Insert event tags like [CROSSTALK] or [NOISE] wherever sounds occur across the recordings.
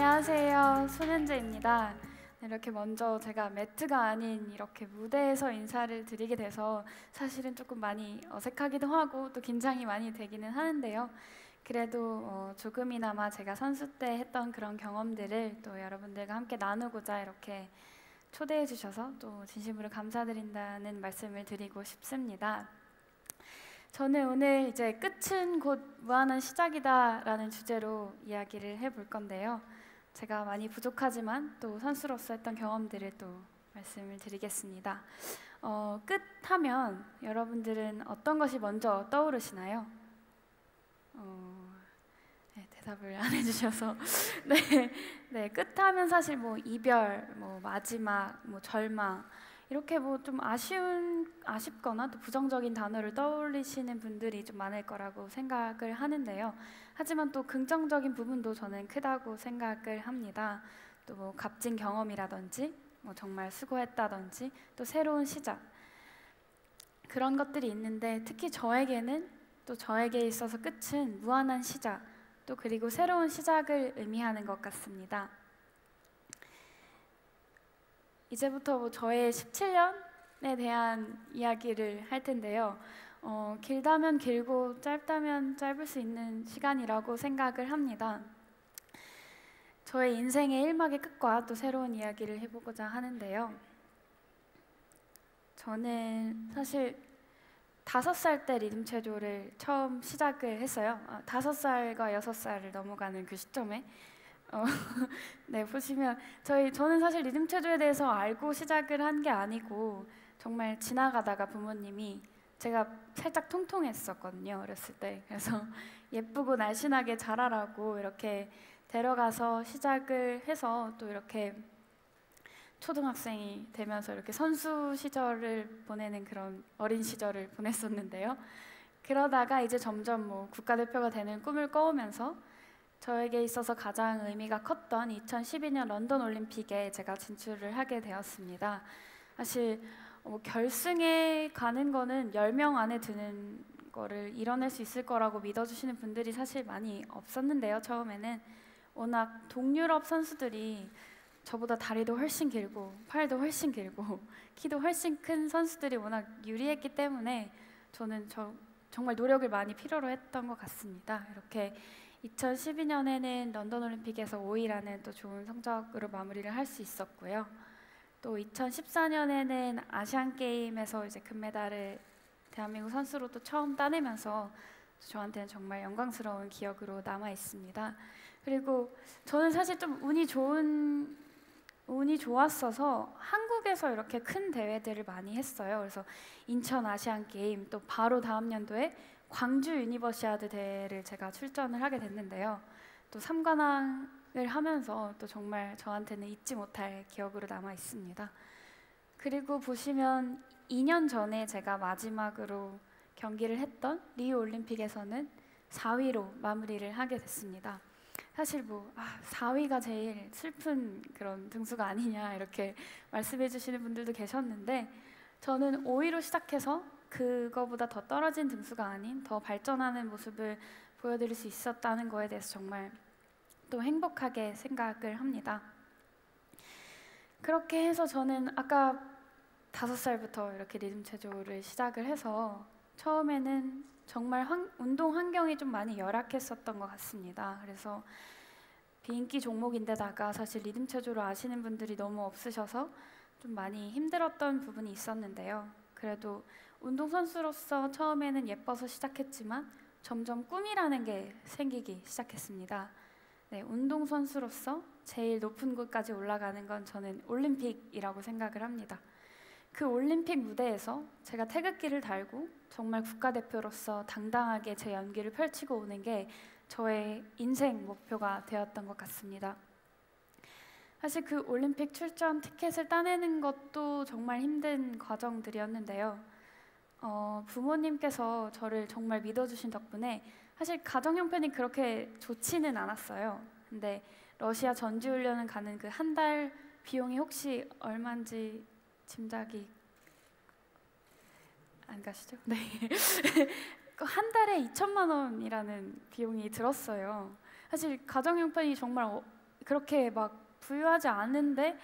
안녕하세요. 손현재입니다. 이렇게 먼저 제가 매트가 아닌 이렇게 무대에서 인사를 드리게 돼서 사실은 조금 많이 어색하기도 하고 또 긴장이 많이 되기는 하는데요. 그래도 어, 조금이나마 제가 선수 때 했던 그런 경험들을 또 여러분들과 함께 나누고자 이렇게 초대해 주셔서 또 진심으로 감사드린다는 말씀을 드리고 싶습니다. 저는 오늘 이제 끝은 곧 무한한 시작이다라는 주제로 이야기를 해볼 건데요. 제가 많이 부족하지만 또 선수로서 했던 경험들을 또 말씀을 드리겠습니다. 어, 끝 하면 여러분들은 어떤 것이 먼저 떠오르시나요? 어, 네, 대답을 안 해주셔서 [LAUGHS] 네, 네, 끝 하면 사실 뭐 이별, 뭐 마지막, 뭐 절망 이렇게 뭐 좀 아쉬운 아쉽거나 또 부정적인 단어를 떠올리시는 분들이 좀 많을 거라고 생각을 하는데요. 하지만 또 긍정적인 부분도 저는 크다고 생각을 합니다. 또 뭐 값진 경험이라든지 뭐 정말 수고했다든지 또 새로운 시작 그런 것들이 있는데 특히 저에게는 또 저에게 있어서 끝은 무한한 시작 또 그리고 새로운 시작을 의미하는 것 같습니다. 이제부터 뭐 저의 17년에 대한 이야기를 할 텐데요. 어, 길다면 길고 짧다면 짧을 수 있는 시간이라고 생각을 합니다. 저의 인생의 일막의 끝과 또 새로운 이야기를 해보고자 하는데요. 저는 사실 다섯 살 때 리듬 체조를 처음 시작을 했어요. 아, 다섯 살과 여섯 살을 넘어가는 그 시점에 어, [LAUGHS] 네 보시면 저희 저는 사실 리듬 체조에 대해서 알고 시작을 한 게 아니고 정말 지나가다가 부모님이 제가 살짝 통통했었거든요 어렸을 때 그래서 [LAUGHS] 예쁘고 날씬하게 자라라고 이렇게 데려가서 시작을 해서 또 이렇게 초등학생이 되면서 이렇게 선수 시절을 보내는 그런 어린 시절을 보냈었는데요. 그러다가 이제 점점 뭐 국가대표가 되는 꿈을 꿔오면서 저에게 있어서 가장 의미가 컸던 2012년 런던 올림픽에 제가 진출을 하게 되었습니다. 사실 뭐 결승에 가는 거는 10명 안에 드는 거를 이뤄낼 수 있을 거라고 믿어주시는 분들이 사실 많이 없었는데요. 처음에는 워낙 동유럽 선수들이 저보다 다리도 훨씬 길고 팔도 훨씬 길고 [LAUGHS] 키도 훨씬 큰 선수들이 워낙 유리했기 때문에 저는 저, 정말 노력을 많이 필요로 했던 것 같습니다. 이렇게 2012년에는 런던 올림픽에서 5위라는 또 좋은 성적으로 마무리를 할 수 있었고요. 또 2014년에는 아시안 게임에서 이제 금메달을 대한민국 선수로 또 처음 따내면서 저한테는 정말 영광스러운 기억으로 남아 있습니다. 그리고 저는 사실 좀 운이 좋은 운이 좋았어서 한국에서 이렇게 큰 대회들을 많이 했어요. 그래서 인천 아시안 게임 또 바로 다음 연도에 광주 유니버시아드 대회를 제가 출전을 하게 됐는데요. 또 3관왕 을 하면서 또 정말 저한테는 잊지 못할 기억으로 남아 있습니다. 그리고 보시면 2년 전에 제가 마지막으로 경기를 했던 리우 올림픽에서는 4위로 마무리를 하게 됐습니다. 사실 뭐 아, 4위가 제일 슬픈 그런 등수가 아니냐 이렇게 [LAUGHS] 말씀해 주시는 분들도 계셨는데 저는 5위로 시작해서 그거보다 더 떨어진 등수가 아닌 더 발전하는 모습을 보여드릴 수 있었다는 거에 대해서 정말 또 행복하게 생각을 합니다. 그렇게 해서 저는 아까 다섯 살부터 이렇게 리듬 체조를 시작을 해서 처음에는 정말 환, 운동 환경이 좀 많이 열악했었던 것 같습니다. 그래서 비인기 종목인데다가 사실 리듬 체조를 아시는 분들이 너무 없으셔서 좀 많이 힘들었던 부분이 있었는데요. 그래도 운동선수로서 처음에는 예뻐서 시작했지만 점점 꿈이라는 게 생기기 시작했습니다. 네, 운동 선수로서 제일 높은 곳까지 올라가는 건 저는 올림픽이라고 생각을 합니다. 그 올림픽 무대에서 제가 태극기를 달고 정말 국가대표로서 당당하게 제 연기를 펼치고 오는 게 저의 인생 목표가 되었던 것 같습니다. 사실 그 올림픽 출전 티켓을 따내는 것도 정말 힘든 과정들이었는데요. 어, 부모님께서 저를 정말 믿어주신 덕분에 사실 가정 형편이 그렇게 좋지는 않았어요. 근데 러시아 전지훈련을 가는 그 한 달 비용이 혹시 얼마인지 짐작이 안 가시죠? [LAUGHS] 네. 그한 달에 2천만 원이라는 비용이 들었어요. 사실 가정 형편이 정말 어, 그렇게 막 부유하지 않은데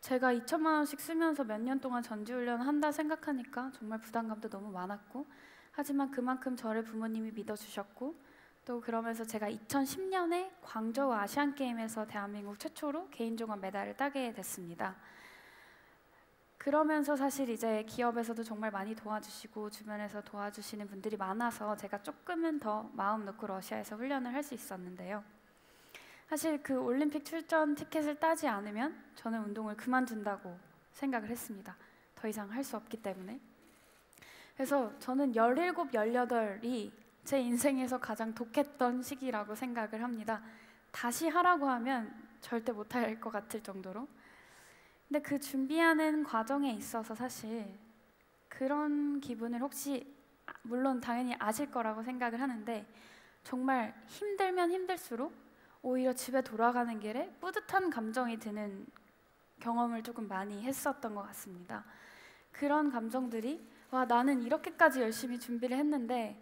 제가 2천만 원씩 쓰면서 몇 년 동안 전지훈련 한다 생각하니까 정말 부담감도 너무 많았고 하지만 그만큼 저를 부모님이 믿어주셨고 또 그러면서 제가 2010년에 광저우 아시안 게임에서 대한민국 최초로 개인 종합 메달을 따게 됐습니다. 그러면서 사실 이제 기업에서도 정말 많이 도와주시고 주변에서 도와주시는 분들이 많아서 제가 조금은 더 마음 놓고 러시아에서 훈련을 할 수 있었는데요. 사실 그 올림픽 출전 티켓을 따지 않으면 저는 운동을 그만둔다고 생각을 했습니다. 더 이상 할 수 없기 때문에. 그래서 저는 17, 18이 제 인생에서 가장 독했던 시기라고 생각을 합니다. 다시 하라고 하면 절대 못할 것 같을 정도로. 근데 그 준비하는 과정에 있어서 사실 그런 기분을 혹시 아, 물론 당연히 아실 거라고 생각을 하는데 정말 힘들면 힘들수록 오히려 집에 돌아가는 길에 뿌듯한 감정이 드는 경험을 조금 많이 했었던 것 같습니다. 그런 감정들이 와 나는 이렇게까지 열심히 준비를 했는데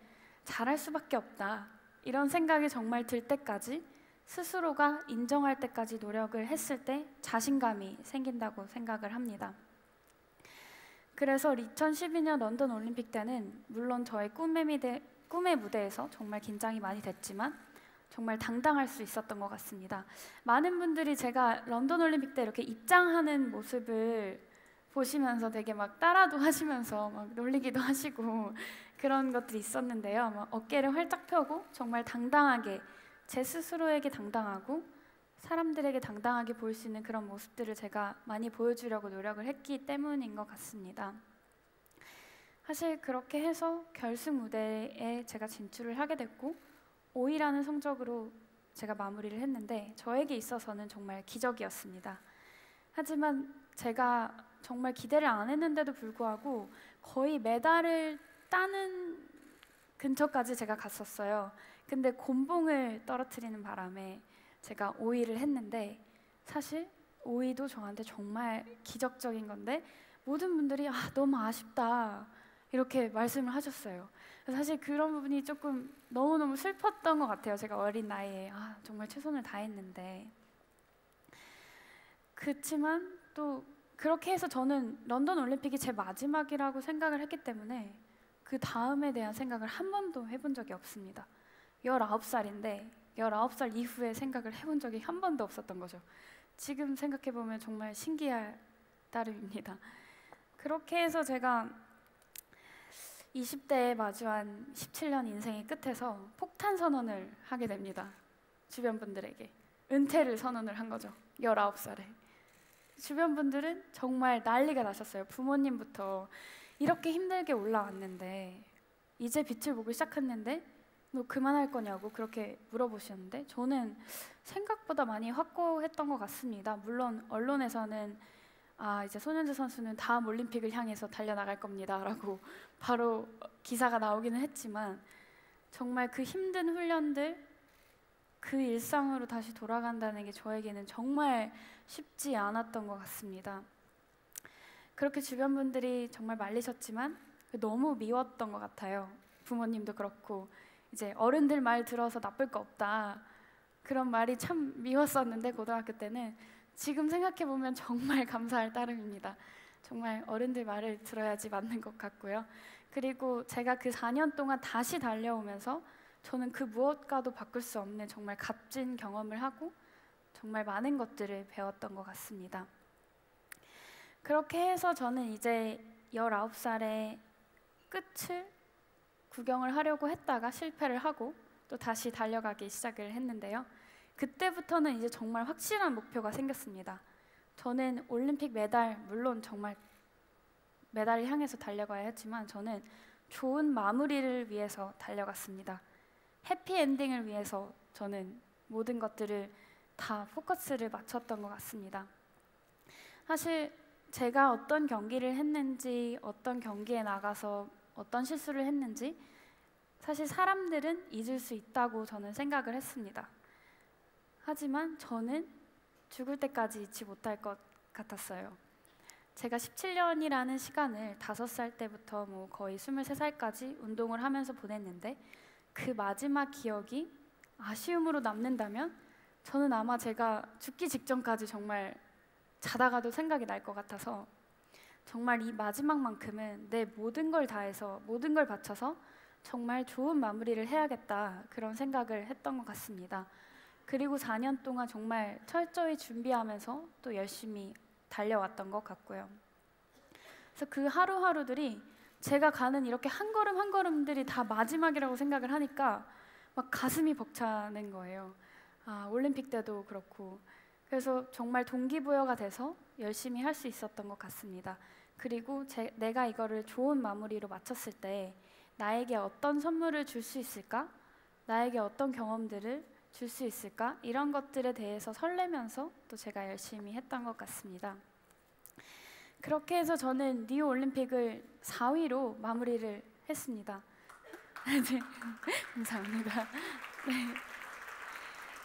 잘할 수밖에 없다. 이런 생각이 정말 들 때까지 스스로가 인정할 때까지 노력을 했을 때 자신감이 생긴다고 생각을 합니다. 그래서 2012년 런던 올림픽 때는 물론 저의 꿈의, 미대, 꿈의 무대에서 정말 긴장이 많이 됐지만 정말 당당할 수 있었던 것 같습니다. 많은 분들이 제가 런던 올림픽 때 이렇게 입장하는 모습을 보시면서 되게 막 따라도 하시면서 막 놀리기도 [LAUGHS] 하시고 그런 것들이 있었는데요. 어깨를 활짝 펴고 정말 당당하게 제 스스로에게 당당하고 사람들에게 당당하게 보일 수 있는 그런 모습들을 제가 많이 보여주려고 노력을 했기 때문인 것 같습니다. 사실 그렇게 해서 결승 무대에 제가 진출을 하게 됐고 5위라는 성적으로 제가 마무리를 했는데 저에게 있어서는 정말 기적이었습니다. 하지만 제가 정말 기대를 안 했는데도 불구하고 거의 메달을 따는 근처까지 제가 갔었어요. 근데 곤봉을 떨어뜨리는 바람에 제가 5위를 했는데 사실 5위도 저한테 정말 기적적인 건데 모든 분들이 아, 너무 아쉽다 이렇게 말씀을 하셨어요. 사실 그런 부분이 조금 너무 너무 슬펐던 것 같아요. 제가 어린 나이에 아, 정말 최선을 다했는데 그렇지만 또 그렇게 해서 저는 런던 올림픽이 제 마지막이라고 생각을 했기 때문에 그 다음에 대한 생각을 한 번도 해본 적이 없습니다. 19살인데 19살 이후에 생각을 해본 적이 한 번도 없었던 거죠. 지금 생각해 보면 정말 신기할 따름입니다. 그렇게 해서 제가 20대에 마주한 17년 인생의 끝에서 폭탄 선언을 하게 됩니다. 주변 분들에게 은퇴를 선언을 한 거죠. 19살에. 주변 분들은 정말 난리가 나셨어요. 부모님부터 이렇게 힘들게 올라왔는데 이제 빛을 보기 시작했는데 너 그만할 거냐고 그렇게 물어보셨는데 저는 생각보다 많이 확고했던 것 같습니다. 물론 언론에서는 아 이제 손현재 선수는 다음 올림픽을 향해서 달려나갈 겁니다라고 [LAUGHS] 바로 기사가 나오기는 했지만 정말 그 힘든 훈련들 그 일상으로 다시 돌아간다는 게 저에게는 정말 쉽지 않았던 것 같습니다. 그렇게 주변 분들이 정말 말리셨지만 너무 미웠던 것 같아요. 부모님도 그렇고 이제 어른들 말 들어서 나쁠 거 없다 그런 말이 참 미웠었는데 고등학교 때는 지금 생각해 보면 정말 [LAUGHS] 감사할 따름입니다. 정말 어른들 말을 들어야지 맞는 것 같고요. 그리고 제가 그 4년 동안 다시 달려오면서 저는 그 무엇과도 바꿀 수 없는 정말 값진 경험을 하고 정말 많은 것들을 배웠던 것 같습니다. 그렇게 해서 저는 이제 19살에 끝을 구경을 하려고 했다가 실패를 하고 또 다시 달려가기 시작을 했는데요. 그때부터는 이제 정말 확실한 목표가 생겼습니다. 저는 올림픽 메달 물론 정말 메달을 향해서 달려가야 했지만 저는 좋은 마무리를 위해서 달려갔습니다. 해피 엔딩을 위해서 저는 모든 것들을 다 포커스를 맞췄던 것 같습니다. 사실 제가 어떤 경기를 했는지, 어떤 경기에 나가서 어떤 실수를 했는지 사실 사람들은 잊을 수 있다고 저는 생각을 했습니다. 하지만 저는 죽을 때까지 잊지 못할 것 같았어요. 제가 17년이라는 시간을 5살 때부터 뭐 거의 23살까지 운동을 하면서 보냈는데 그 마지막 기억이 아쉬움으로 남는다면 저는 아마 제가 죽기 직전까지 정말 자다가도 생각이 날 것 같아서 정말 이 마지막만큼은 내 모든 걸 다해서 모든 걸 바쳐서 정말 좋은 마무리를 해야겠다 그런 생각을 했던 것 같습니다. 그리고 4년 동안 정말 철저히 준비하면서 또 열심히 달려왔던 것 같고요. 그래서 그 하루하루들이 제가 가는 이렇게 한 걸음 한 걸음들이 다 마지막이라고 생각을 하니까 막 가슴이 벅차는 거예요. 아, 올림픽 때도 그렇고. 그래서 정말 동기부여가 돼서 열심히 할 수 있었던 것 같습니다. 그리고 제, 내가 이거를 좋은 마무리로 마쳤을 때 나에게 어떤 선물을 줄 수 있을까? 나에게 어떤 경험들을 줄 수 있을까? 이런 것들에 대해서 설레면서 또 제가 열심히 했던 것 같습니다. 그렇게 해서 저는 리우 올림픽을 4위로 마무리를 했습니다. [LAUGHS] 네, [LAUGHS] 감사합니다. [LAUGHS] 네.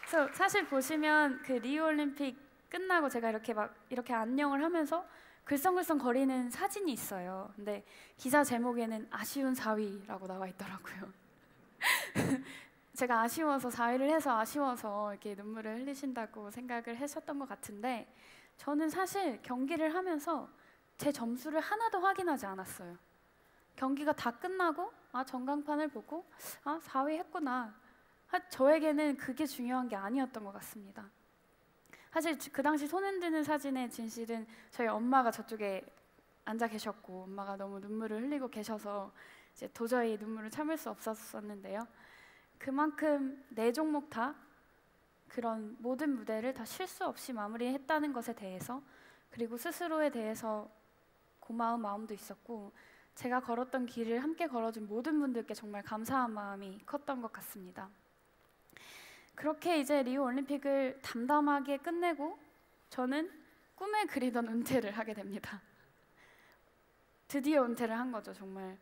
그래서 사실 보시면 그 리우 올림픽 끝나고 제가 이렇게 막 이렇게 안녕을 하면서 글썽글썽 거리는 사진이 있어요. 근데 기사 제목에는 아쉬운 4위라고 나와 있더라고요. [LAUGHS] 제가 아쉬워서 4위를 해서 아쉬워서 이렇게 눈물을 흘리신다고 생각을 하셨던 것 같은데 저는 사실 경기를 하면서 제 점수를 하나도 확인하지 않았어요. 경기가 다 끝나고 아 전광판을 보고 아 4위 했구나. 저에게는 그게 중요한 게 아니었던 것 같습니다. 사실 그 당시 손 흔드는 사진의 진실은 저희 엄마가 저쪽에 앉아 계셨고 엄마가 너무 눈물을 흘리고 계셔서 이제 도저히 눈물을 참을 수 없었었는데요. 그만큼 네 종목 다 그런 모든 무대를 다 실수 없이 마무리했다는 것에 대해서 그리고 스스로에 대해서 고마운 마음도 있었고 제가 걸었던 길을 함께 걸어준 모든 분들께 정말 감사한 마음이 컸던 것 같습니다. 그렇게 이제 리우 올림픽을 담담하게 끝내고 저는 꿈에 그리던 은퇴를 하게 됩니다. 드디어 은퇴를 한 거죠, 정말.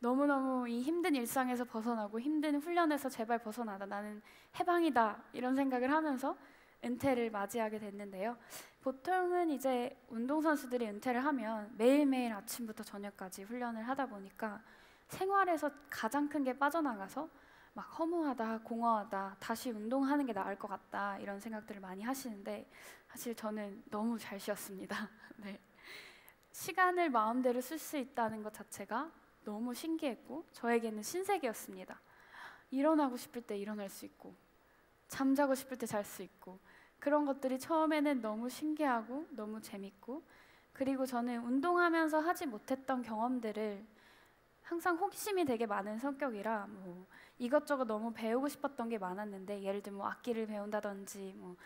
너무너무 이 힘든 일상에서 벗어나고 힘든 훈련에서 제발 벗어나다 나는 해방이다 이런 생각을 하면서 은퇴를 맞이하게 됐는데요. 보통은 이제 운동선수들이 은퇴를 하면 매일매일 아침부터 저녁까지 훈련을 하다 보니까 생활에서 가장 큰 게 빠져나가서 막 허무하다, 공허하다, 다시 운동하는 게 나을 것 같다 이런 생각들을 많이 하시는데 사실 저는 너무 잘 쉬었습니다. [LAUGHS] 네. 시간을 마음대로 쓸 수 있다는 것 자체가 너무 신기했고 저에게는 신세계였습니다. 일어나고 싶을 때 일어날 수 있고 잠자고 싶을 때 잘 수 있고 그런 것들이 처음에는 너무 신기하고 너무 재밌고 그리고 저는 운동하면서 하지 못했던 경험들을 항상 호기심이 되게 많은 성격이라 뭐 이것저것 너무 배우고 싶었던 게 많았는데 예를 들면 뭐 악기를 배운다든지 뭐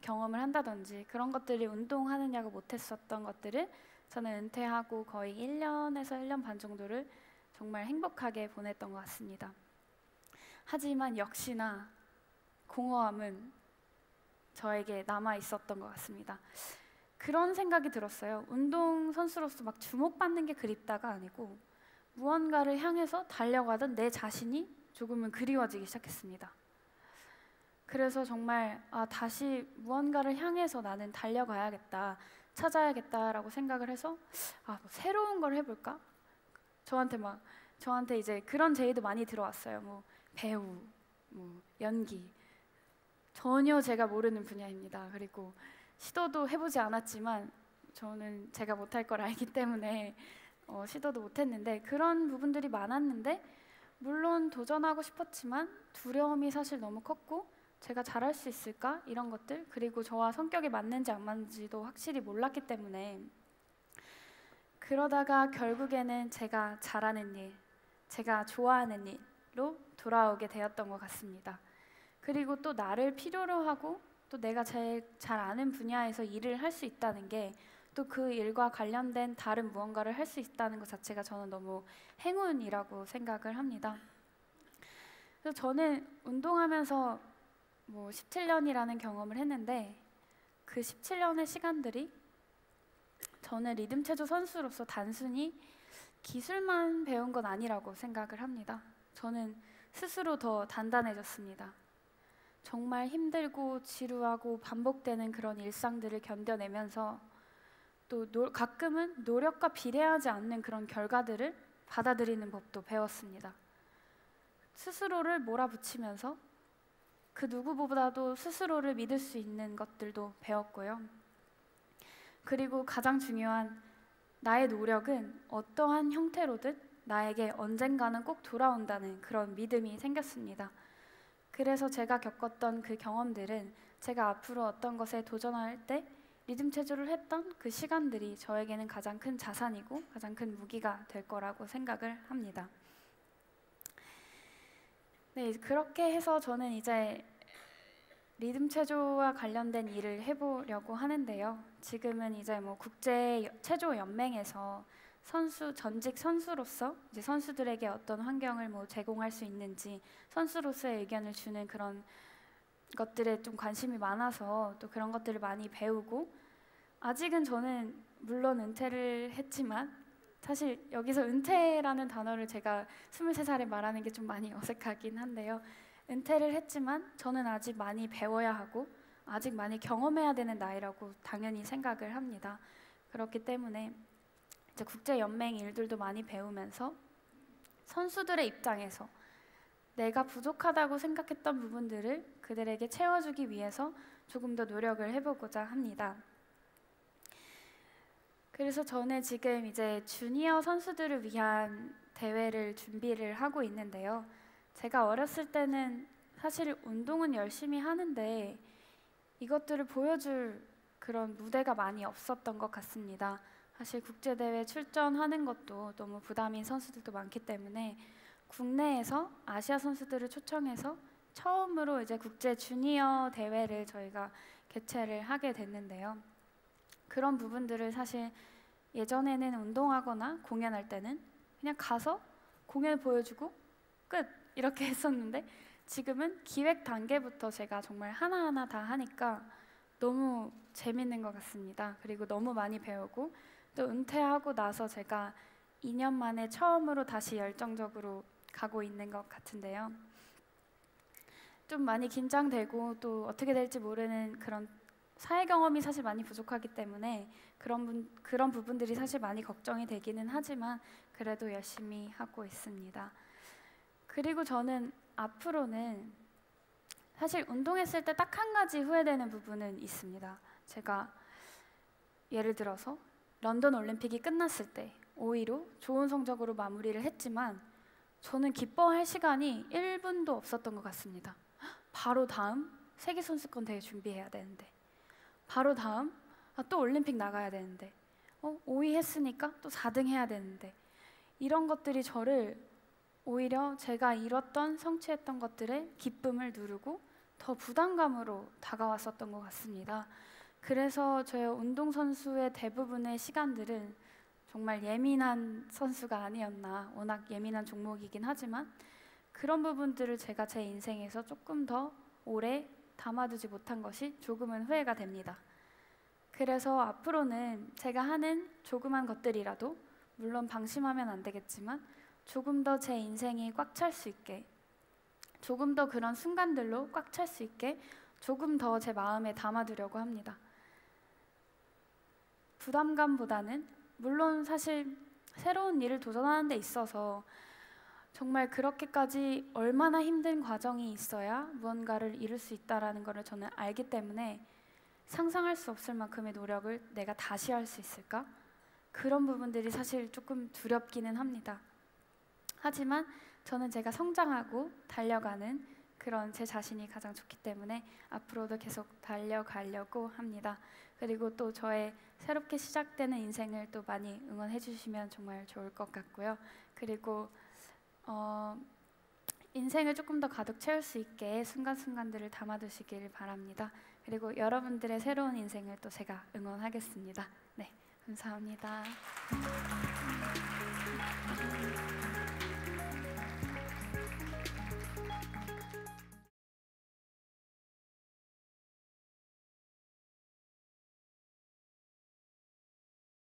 경험을 한다든지 그런 것들이 운동하느냐고 못했었던 것들을 저는 은퇴하고 거의 1년에서 1년 반 정도를 정말 행복하게 보냈던 것 같습니다. 하지만 역시나 공허함은 저에게 남아 있었던 것 같습니다. 그런 생각이 들었어요. 운동 선수로서 막 주목받는 게 그립다가 아니고 무언가를 향해서 달려가던 내 자신이 조금은 그리워지기 시작했습니다. 그래서 정말 아, 다시 무언가를 향해서 나는 달려가야겠다, 찾아야겠다라고 생각을 해서 아, 뭐 새로운 걸 해볼까? 저한테 막 저한테 이제 그런 제의도 많이 들어왔어요. 뭐 배우, 뭐 연기 전혀 제가 모르는 분야입니다. 그리고 시도도 해보지 않았지만 저는 제가 못할 걸 알기 때문에 어, 시도도 못했는데 그런 부분들이 많았는데 물론 도전하고 싶었지만 두려움이 사실 너무 컸고 제가 잘할 수 있을까 이런 것들 그리고 저와 성격이 맞는지 안 맞는지도 확실히 몰랐기 때문에 그러다가 결국에는 제가 잘하는 일, 제가 좋아하는 일로 돌아오게 되었던 것 같습니다. 그리고 또 나를 필요로 하고 또 내가 제일 잘 아는 분야에서 일을 할 수 있다는 게 또 그 일과 관련된 다른 무언가를 할 수 있다는 것 자체가 저는 너무 행운이라고 생각을 합니다. 그래서 저는 운동하면서 뭐 17년이라는 경험을 했는데 그 17년의 시간들이 저는 리듬 체조 선수로서 단순히 기술만 배운 건 아니라고 생각을 합니다. 저는 스스로 더 단단해졌습니다. 정말 힘들고 지루하고 반복되는 그런 일상들을 견뎌내면서 또 노, 가끔은 노력과 비례하지 않는 그런 결과들을 받아들이는 법도 배웠습니다. 스스로를 몰아붙이면서 그 누구보다도 스스로를 믿을 수 있는 것들도 배웠고요. 그리고 가장 중요한 나의 노력은 어떠한 형태로든 나에게 언젠가는 꼭 돌아온다는 그런 믿음이 생겼습니다. 그래서 제가 겪었던 그 경험들은 제가 앞으로 어떤 것에 도전할 때 리듬 체조를 했던 그 시간들이 저에게는 가장 큰 자산이고 가장 큰 무기가 될 거라고 생각을 합니다. 네, 그렇게 해서 저는 이제 리듬 체조와 관련된 일을 해보려고 하는데요. 지금은 이제 뭐 국제 체조 연맹에서 선수 전직 선수로서 이제 선수들에게 어떤 환경을 뭐 제공할 수 있는지 선수로서의 의견을 주는 그런 것들에 좀 관심이 많아서 또 그런 것들을 많이 배우고 아직은 저는 물론 은퇴를 했지만 사실 여기서 은퇴라는 단어를 제가 23살에 말하는 게 좀 많이 [LAUGHS] 어색하긴 한데요. 은퇴를 했지만 저는 아직 많이 배워야 하고 아직 많이 경험해야 되는 나이라고 당연히 생각을 합니다. 그렇기 때문에 이제 국제 연맹 일들도 많이 배우면서 선수들의 입장에서 내가 부족하다고 생각했던 부분들을 그들에게 채워주기 위해서 조금 더 노력을 해보고자 합니다. 그래서 저는 지금 이제 주니어 선수들을 위한 대회를 준비를 하고 있는데요. 제가 어렸을 때는 사실 운동은 열심히 하는데 이것들을 보여줄 그런 무대가 많이 없었던 것 같습니다. 사실 국제대회 출전하는 것도 너무 부담인 선수들도 많기 때문에 국내에서 아시아 선수들을 초청해서 처음으로 이제 국제 주니어 대회를 저희가 개최를 하게 됐는데요. 그런 부분들을 사실 예전에는 운동하거나 공연할 때는 그냥 가서 공연 보여주고 끝 이렇게 [LAUGHS] 했었는데 지금은 기획 단계부터 제가 정말 하나하나 다 하니까 너무 재밌는 것 같습니다. 그리고 너무 많이 배우고 또 은퇴하고 나서 제가 2년 만에 처음으로 다시 열정적으로 가고 있는 것 같은데요. 좀 많이 긴장되고 또 어떻게 될지 모르는 그런 사회 경험이 사실 많이 부족하기 때문에 그런 분, 그런 부분들이 사실 많이 걱정이 되기는 하지만 그래도 열심히 하고 있습니다. 그리고 저는 앞으로는 사실 운동했을 때 딱 한 가지 후회되는 부분은 있습니다. 제가 예를 들어서 런던 올림픽이 끝났을 때 5위로 좋은 성적으로 마무리를 했지만 저는 기뻐할 시간이 1분도 없었던 것 같습니다. 바로 다음 세계 선수권 대회 준비해야 되는데 바로 다음 아, 또 올림픽 나가야 되는데 어, 5위 했으니까 또 4등 해야 되는데 이런 것들이 저를 오히려 제가 잃었던 성취했던 것들의 기쁨을 누르고 더 부담감으로 다가왔었던 것 같습니다. 그래서 저의 운동선수의 대부분의 시간들은 정말 예민한 선수가 아니었나, 워낙 예민한 종목이긴 하지만 그런 부분들을 제가 제 인생에서 조금 더 오래 담아두지 못한 것이 조금은 후회가 됩니다. 그래서 앞으로는 제가 하는 조그만 것들이라도 물론 방심하면 안 되겠지만 조금 더 제 인생이 꽉 찰 수 있게 조금 더 그런 순간들로 꽉 찰 수 있게 조금 더 제 마음에 담아두려고 합니다. 부담감보다는 물론 사실 새로운 일을 도전하는 데 있어서 정말 그렇게까지 얼마나 힘든 과정이 있어야 무언가를 이룰 수 있다라는 것을 저는 알기 때문에 상상할 수 없을 만큼의 노력을 내가 다시 할 수 있을까? 그런 부분들이 사실 조금 두렵기는 합니다. 하지만 저는 제가 성장하고 달려가는 그런 제 자신이 가장 좋기 때문에 앞으로도 계속 달려가려고 합니다. 그리고 또 저의 새롭게 시작되는 인생을 또 많이 응원해 주시면 정말 좋을 것 같고요. 그리고 어, 인생을 조금 더 가득 채울 수 있게 순간순간들을 담아두시길 바랍니다. 그리고 여러분들의 새로운 인생을 또 제가 응원하겠습니다. 네, 감사합니다.